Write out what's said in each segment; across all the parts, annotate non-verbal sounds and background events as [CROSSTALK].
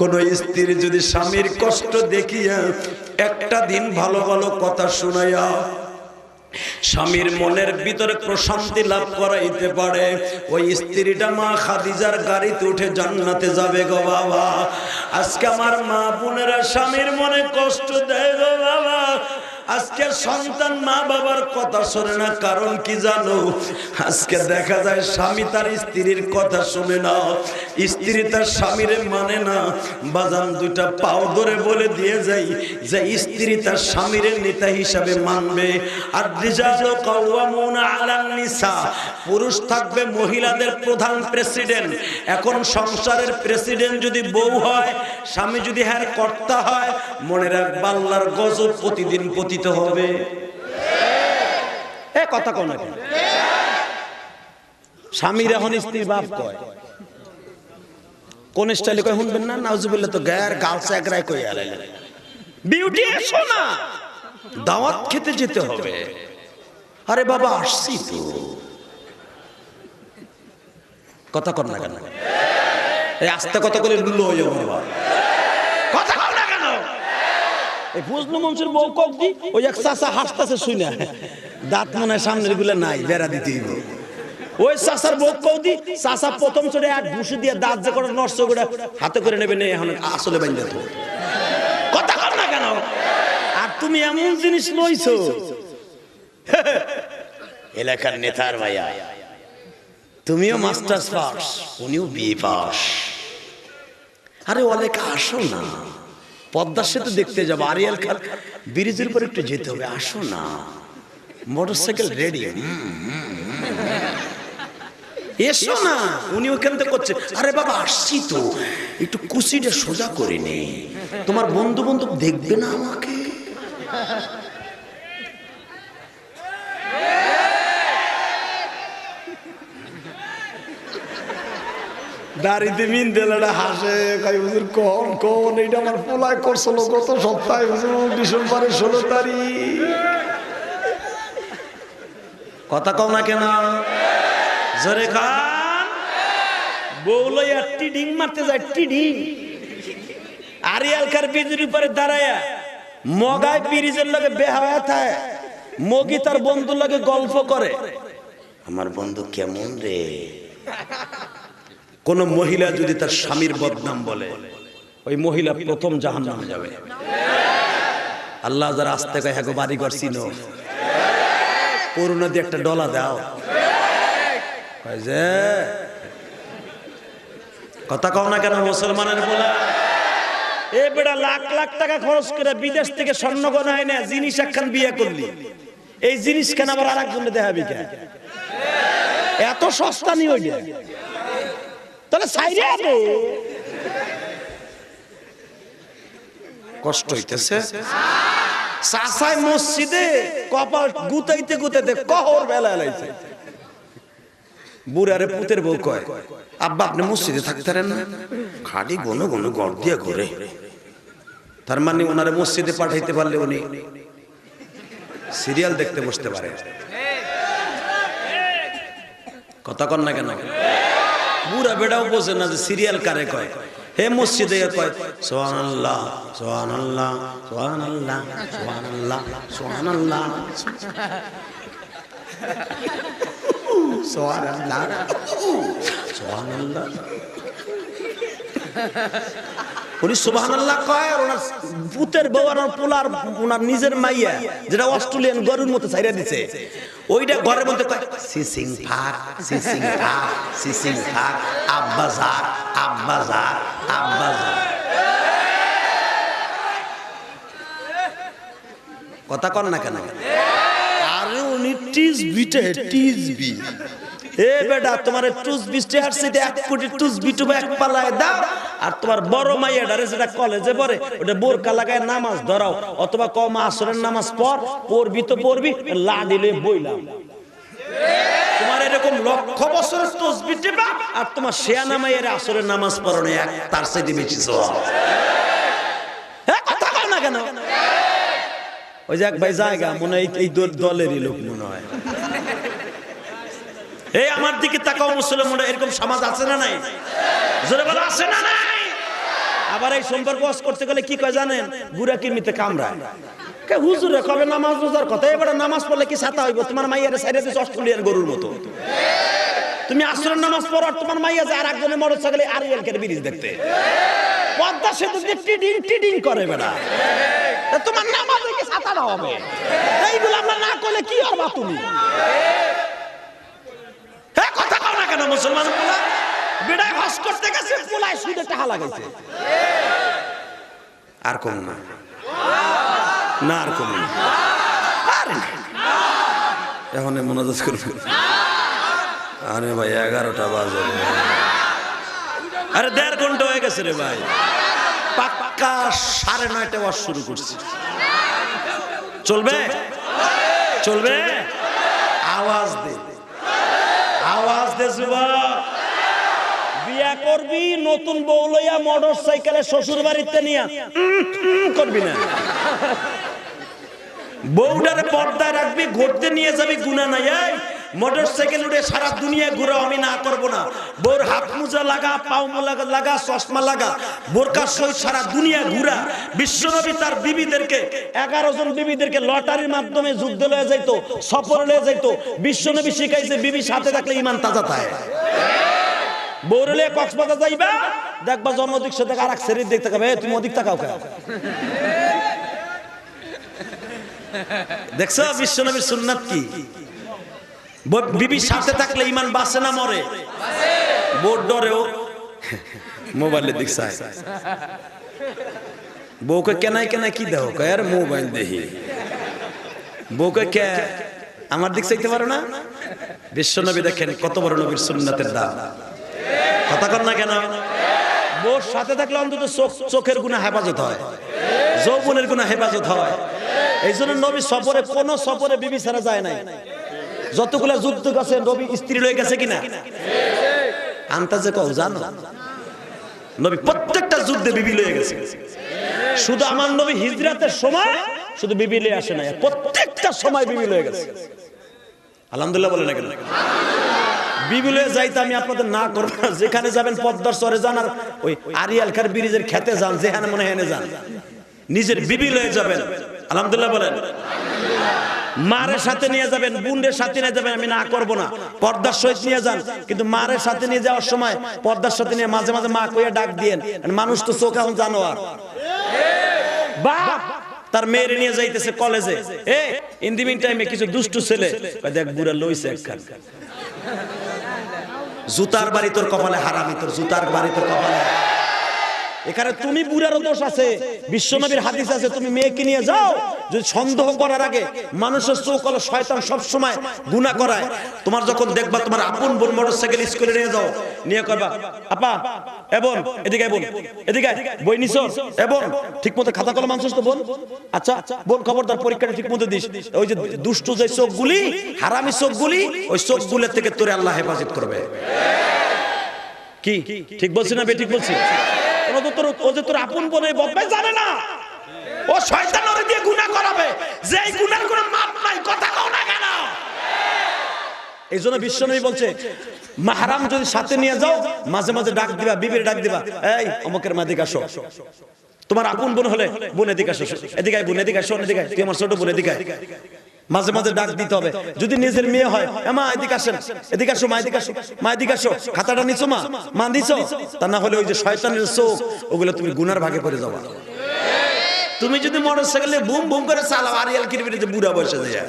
কোন স্ত্রী যদি স্বামীর কষ্ট দেখিয়া একটা দিন ভালো ভালো কথা শুনাইয়া স্বামীর মনের ভিতরে প্রশান্তি লাভ করাইতে পারে, ওই স্ত্রীটা মা খাদিজার গাড়িতে উঠে জান্নাতে যাবে গো বাবা। আজকে আমার মা বোনেরা স্বামীর মনে কষ্ট দেয় গো বাবা। আজকে সন্তান মা বাবার কথা শোনে না, কারণ কি জানো? আজকে দেখা যায় স্বামী তার স্ত্রীর কথা শুনে না। স্ত্রী তার স্বামীরে মানে না। বাজান দুইটা পাও ধরে বলে দিয়ে যাই যে স্ত্রী তার স্বামীরে নেতা হিসাবে মানবে। আর নিসা, পুরুষ থাকবে মহিলাদের প্রধান প্রেসিডেন্ট। এখন সংসারের প্রেসিডেন্ট যদি বউ হয়, স্বামী যদি হ্যার কর্তা হয়, মনে রাখ বাল্লার গজব প্রতিদিন পতিত হবে। এ কথা কোন? স্বামীর এখন স্ত্রীর বাপ কয়। কোন স্টাইলে কয় শুনবেন না? তো গায়ের কই আলাইলেন বিউটি এসো না দাওয়াত খেতে যেতে হবে। আরে বাবা, আসছি তো। কথা কর না কেন? আস্তে কথা বলে লুলো হয়ে যাব বাবা। বউ ওই এক চাষা হাসতাছে শুই না দাঁত মনে সামনেরগুলো নাই, বেড়া দিতে ওই চাষার বউ চাষা প্রথম চড়ে এক ঘুষি দিয়ে দাঁত যে করে নষ্ট করে হাতে করে নেবে এখন আসলে কথা কর না কেন? আর তুমি এমন জিনিস লইছো। [LAUGHS] এলাকার নেতার ভাইয়া, তুমিও মাস্টার্স পাস, উনিও বিএ পাস। আরে অনেক আসো না। পদ্মা সেতু দেখতে যাব আরিয়াল খান। ব্রিজের উপর একটু যেতে হবে আসো না। মোটরসাইকেল রেডি এসো না উনি ওখান থেকে করছে। আরে বাবা আসছি তো। একটু কুচিটা সোজা করে নে। তোমার বন্ধু বন্ধু দেখবে না আমাকে? দাড়িতে হাসে কই আমার কথা না কেন? জোরে খান বউলো একটি ডিং মারতে যায় একটি ডিং আরিয়ালকার ব্রিজের উপরে দাঁড়ায়া, মগায় ব্রিজের লগে বেহায়া থাকে মগি তার বন্ধুর লগে গল্প করে। আমার বন্ধু কেমন রে? কোন মহিলা যদি তার স্বামীর বদনাম বলে, ওই মহিলা প্রথম জাহান নামে যাবে। আল্লাহ যারা আসতে কয় হ্যাঁ বাড়ি চিনো। করোনা দিয়ে একটা ডলা দাও। যে, কথা কও না কেন মুসলমানের বলা এ বেটা লাখ লাখ টাকা খরচ করে বিদেশ থেকে স্বর্ণ গনা হয় না জিনিস একখান বিয়ে করলি। এই জিনিস কেন আবার আর একজনে দেখাবি কেন এত সস্তা নিয়ে তাহলে সাইরে দে কষ্ট হইতেছে? সাসাই মসজিদে কপাল গুতাইতে গুতাইতে কহর বেলা লাইছে। বুড়ারে পুতের বউ কয় আব্বা আপনি মসজিদে থাকতে পারেন না? খালি গনো গনো গড় দিয়ে ঘুরে। তার মানে ওনারে মসজিদে পাঠাইতে পারলে উনি সিরিয়াল দেখতে বসতে পারে। কথা কন না কেন? বুড়া বেটাও বোঝে না যে সিরিয়াল কারে কয়। হে মসজিদে কয় সোহান আল্লাহ সোহান আল্লাহ সোহান আল্লাহ সোহান আল্লাহ সোহান আল্লাহ সোহান আল্লাহ সোহান আল্লাহ উনি সুবহান আল্লাহ কয় আর ওনার পুতের বউ আর পোলার, ওনার নিজের মাইয়া, যেটা অস্ট্রেলিয়ান গরুর মতো ছাইরা দিছে। ওইটা ঘরের মধ্যে কয় সিসিং ফাক সিসিং ফাক সিসিং ফাক আব্বাজার আব্বাজার আব্বাজার কথা কন না কেন? আরে উনি টিস বিটে টিস বি। এ বেটা তোমার টুস বিস্টে হারছিতে এক কোটি টুস বিটু এক পালায় দাও। আর তোমার বড় মাইয়া ডারে যেটা কলেজে পড়ে, ওটা বোরকা লাগায় নামাজ ধরাও, অথবা কম আসরের নামাজ পড়, পড়বি তো পড়বি, লা দিলে বইলাম। তোমার এরকম লক্ষ বছরের তসবি টিপা, আর তোমার শেয়ানা মাইয়ের আসরের নামাজ পড়নে এক, তার সাথে বেশি কথা কও না কেন? ওই যে এক ভাই জায়গা, মনে হয় এই দল- দলেরই লোক মনে হয়। এই আমার দিকে তাকাও, মুসলমানরা, এরকম সমাজ আছে না নাই? আছে না নাই? আবার এই সম্পর্ক করতে গেলে কি কয় জানেন? গুড়া কিমিতে কামড়ায়। কে হুজুরে কবে নামাজ কথা? নামাজ পড়লে কি তোমার গরুর তুমি নামাজ তোমার আর ছাগলে আর করে বেড়া। তোমার নামাজ কি হবে? এইগুলো আমরা না করলে কি হবে তুমি? কেন মুসলমান হজ করতে গেছে, পোলায় সুদে টাকা লাগাইছে। আর কম না। না, আর কম এখন করবে। আরে ভাই, এগারোটা বাজে। আরে দেড় ঘণ্টা হয়ে গেছে রে ভাই। পাক্কা সাড়ে নয়টা ওয়াজ শুরু করছি। চলবে? চলবে? আওয়াজ দে। আওয়াজ দে বিয়া করবি, নতুন বউ লইয়া মোটর সাইকেলে শ্বশুর বাড়িতে নিয়া করবি না। বউটারে পর্দায় রাখবি, ঘুরতে নিয়ে যাবি গুনা নাই মোটর সাইকেল উঠে সারা দুনিয়া ঘুরো আমি না করব না। বোর হাত মোজা লাগা, পাও লাগা লাগা, চশমা লাগা। বোরকার সহিত সারা দুনিয়া ঘুরা। বিশ্বনবী তার বিবিদেরকে, এগারো জন বিবিদেরকে লটারির মাধ্যমে যুদ্ধ লয়ে যাইতো, সফর লয়ে যাইতো। বিশ্বনবী শিখাইছে, বিবি সাথে থাকলে ইমান তাজা থাকে বৌরলে কক্সবাজার যাইবা, দেখবা জন্মদিক সাথে আর এক শরীর পাবে তুমি ওদিক তাকাও কেন? দেখছ, বিশ্বনবীর সুন্নাত কি? বিবির সাথে থাকলে ইমান বাঁচে না মরে? বোর ডরেও। মোবাইলের দিক বউকে কেনাই কেনাই কি কয়, আর মোবাইল দেখি বউকে কে? আমার দিক চাইতে পারো না? বিশ্বনবী দেখেন কত বড় নবীর সুন্নাতের দাম। কথা কর না কেন? বোর সাথে থাকলে অন্তত চোখ চোখের গুণা হেফাজত হয়। যৌবনের গুণা হেফাজত হয়। এই জন্য নবী সফরে কোন সফরে বিবি ছাড়া যায় নাই। যতগুলা যুদ্ধ গেছে, নবী স্ত্রী লয়ে গেছে কিনা? আন্তাজে কও, জানো? নবী প্রত্যেকটা যুদ্ধে বিবি লয়ে গেছে। শুধু আমার নবী হিজরাতের সময় শুধু বিবি লয়ে আসে না প্রত্যেকটা সময় বিবি লয়ে গেছে। আলহামদুলিল্লাহ বলে না? কেন বিবিলে যাইতে আমি আপনাদের না করব না। যেখানে যাবেন পদ্মার চরে যান, আর ওই আরিয়াল খার ব্রিজের খেতে যান, যেখানে মনে হয় যান। নিজের বিবি লয়ে যাবেন। আলহামদুলিল্লাহ বলেন। মারের সাথে নিয়ে যাবেন বুনের সাথে নিয়ে যাবেন, আমি না করব না। পর্দার সহিত নিয়ে যান। কিন্তু মারের সাথে নিয়ে যাওয়ার সময় পর্দার সাথে নিয়ে মাঝে মাঝে মা কইয়া ডাক দিয়েন মানুষ তো চোখ এখন জানোয়ার। বাপ, তার মেয়েরে নিয়ে যাইতেছে কলেজে। এ ইন দি মিন টাইমে কিছু দুষ্টু ছেলে। দেখ, বুড়া লইছে একখান। জুতার বাড়ি তোর কপালে হারামি, তোর জুতার বাড়ি তোর কপালে এখানে তুমি বুড়ারও দোষ আছে। বিশ্বনবীর হাদিস আছে, তুমি মেয়েকে নিয়ে যাও। যদি সন্দেহ করার আগে মানুষের চোখ হলো শয়তান সব সময় গুনাহ করায়। তোমার যখন দেখবা তোমার আপন বোন মোটরসাইকেল স্কুলে নিয়ে যাও, নিয়ে করবা আপা এবং এদিকে বোন, এদিকে বই নিছো এবং ঠিক মতো খাতা কলম আনছিস তো বোন? আচ্ছা বোন, খবরদার, পরীক্ষাটা ঠিক মতো দিস। ওই যে দুষ্টু যে চোখগুলি, হারামি চোখগুলি, ওই চোখগুলোর থেকে তোরে আল্লাহ হেফাজত করবে। কি? ঠিক বলছি না বে, ঠিক বলছি? মাহারাম যদি সাথে নিয়ে যাও, মাঝে মাঝে ডাক দিবা, বিবির ডাক দিবা, এই, অমুকের মা দিকে আসো। তোমার আপন বোন হলে বোন এদিকে আসো, এদিকে বোন এদিকে আসো এদিকে তুই আমার ছোট বোন এদিকে। মাঝে মাঝে ডাক দিতে হবে। যদি নিজের মেয়ে হয় মা, এদিকে আসেন। এদিকে আসো, মা, এদিকে আসো। মা, এদিকে আসো। খাতাটা নিছো, মা? মা দিছো তা না হলে ওই যে শয়তানের চোখ, ওগুলো তুমি গুনার ভাগে পড়ে যাবা। তুমি যদি মোটর সাইকেলে বুম বুম করে চালাও আরিয়াল কিরবিরে যে বুড়া বসে যায়।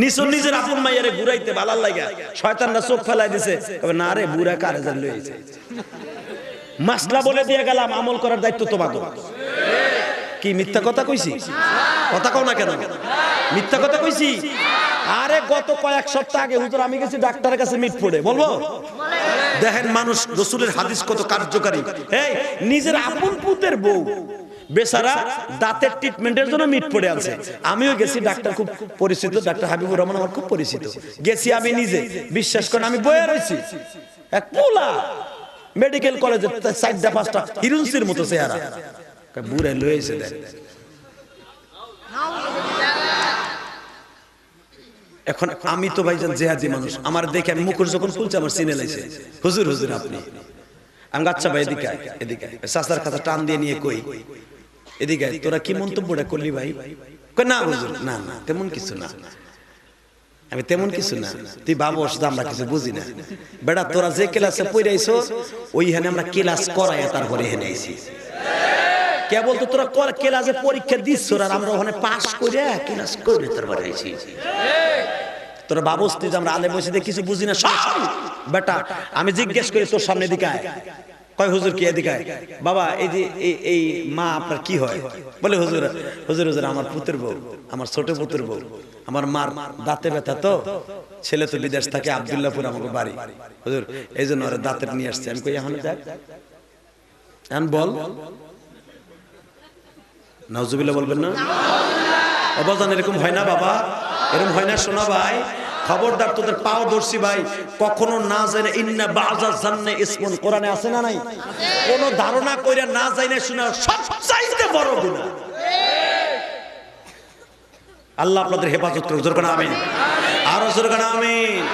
নিছো নিজের আপন মাইয়ারে ঘুরাইতে ভালার লাগা। শয়তানরা চোখ ফেলাই দিছে। না রে, বুড়া কারে জান লইছে? মাসলা বলে দিয়ে গেলাম, আমল করার দায়িত্ব তোমাদের। কি মিথ্যা কথা কইছি? কথা কও না কেন? মিথ্যা কথা কইছি? আরে গত কয়েক সপ্তাহ আগে হুজুর আমি গেছি ডাক্তারের কাছে মিট পড়ে বলব? দেখেন মানুষ, রসুলের হাদিস কত কার্যকারী। এই, নিজের আপন পুতের বউ বেচারা দাঁতের ট্রিটমেন্টের জন্য মিট পড়ে আছে আমিও গেছি, ডাক্তার খুব পরিচিত, ডাক্তার হাবিবুর রহমান আমার খুব পরিচিত। গেছি আমি নিজে। বিশ্বাস করেন, আমি বয়ে রয়েছি। এক পোলা। মেডিকেল কলেজে চারটা, পাঁচটা হিরুন্সির মতো চেহারা। বুড়ে লয়েছে দেখ। এখন আমি তো ভাইজান জেহাদি মানুষ। আমার দেখে আমি মুখর যখন খুলছে আমার সিনে লাইছে। হুজুর হুজুর আপনি। আমি আচ্ছা ভাই, এদিকে এদিকে। চাচার খাতা টান দিয়ে নিয়ে কই? এদিকে তোরা কি মন্তব্যটা করলি ভাই? না হুজুর, না না, তেমন কিছু না। আমি তেমন কিছু না। তুই ভাবস যে আমরা কিছু বুঝি না। বেটা তোরা যে ক্লাসে পড়াইছো ওইখানে আমরা ক্লাস করাই তারপরে এখানে কেবল তো তোরা কর পরীক্ষা দিচ্ছ আর আমরা ওখানে করে ক্লাস করে তারপরে আইছি। তোরা ভাবস তুই যে আমরা আলে বসে কিছু বুঝি না, সব বেটা, আমি জিজ্ঞেস করি, তোর সামনে দিকে কয়, হুজুর কি এদিকে বাবা, এই যে, এই- মা আপনার কি হয়? বলে, হুজুর হুজুর হুজুর, আমার পুত্র বউ, আমার ছোট পুত্র বউ, আমার মার দাঁতে ব্যথা তো, ছেলে তো বিদেশ থাকে, আবদুল্লাহপুর আমাকে বাড়ি। হুজুর, এই জন্য দাঁতের নিয়ে আসছে। আমি কই, এখন দেখ এখন বল। নাউজুবিল্লাহ বলবেন না? অবদান এরকম হয় না বাবা। এরকম হয় না, শোনা ভাই। খবরদার তোদের পাও দর্শি ভাই। কখনো না জানে ইন্না বাজা জান্নে ইসমন। কোরআনে আছে না নাই? কোন ধারণা কইরা না জানে শোনা সব চাইতে বড় গুনাহ। আল্লাহ আপনাদের হেফাজত করুক। জোর করে আমিন। আরও জোর করে আমিন।